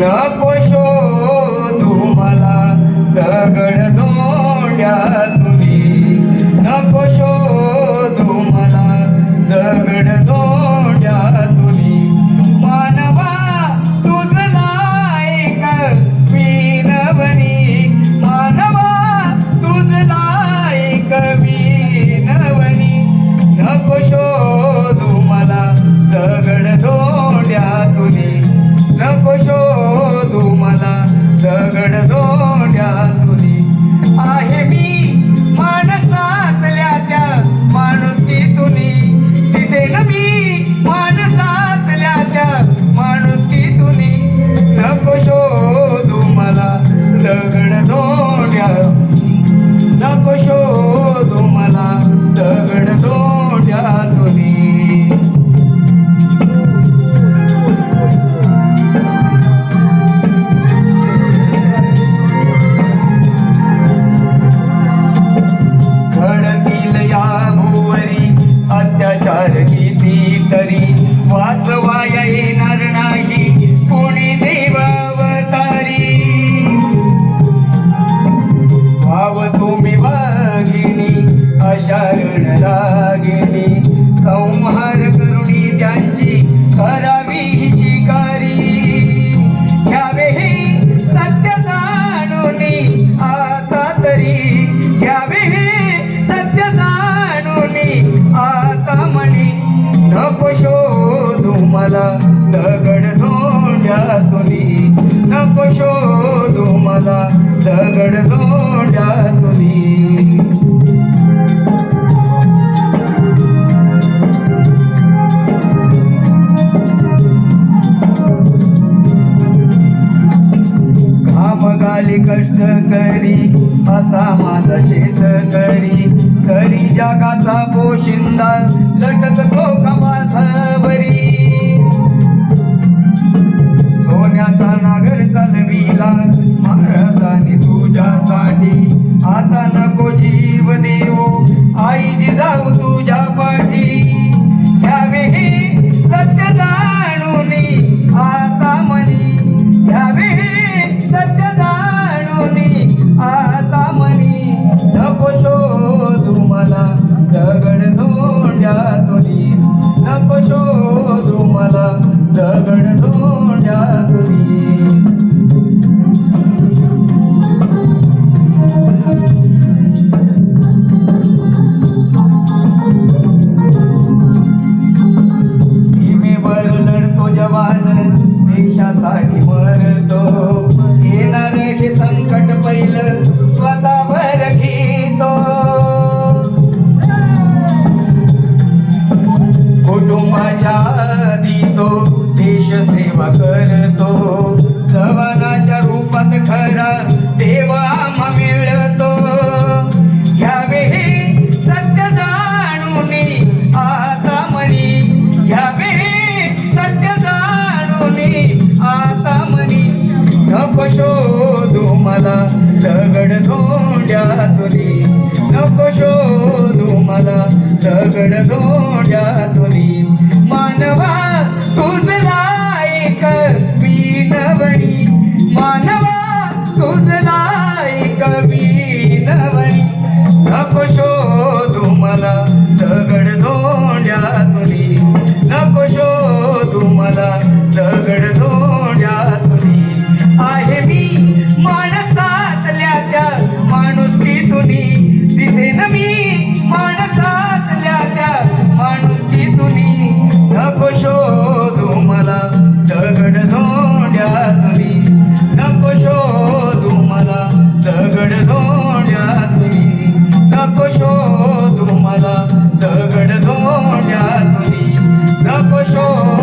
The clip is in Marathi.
नको नको शोधू मला दगड धोंड्यातून. तुनी शोधू मला दगड धोंड्यातून. कष्ट करी असा माझा शेतकरी करी. जगाचा पोशिंदा जीव देऊ. आई जिजाऊ तुझ्या पाठी. घ्यावे हे सत्य जाणून. आता मनी घ्यावे हे सत्य जाणून. आता मनी नको शोधू मला दगड धोंड्या तुनी नको शोधू मला दगड धोंड्या तुनी देशासाठी म्हणतो येणार हे संकट पहिलं स्वतःवर घेतो. कुटुंबाच्या आधी तो देश सेवा करतो. जवानाच्या रूपात खरा देवा आम्हा मिळतो. दगड धोंड्या तुनी मानवा तुझला एक नवणी मानवा तुझला एक नवणी नको शोधू मला दगड धो show.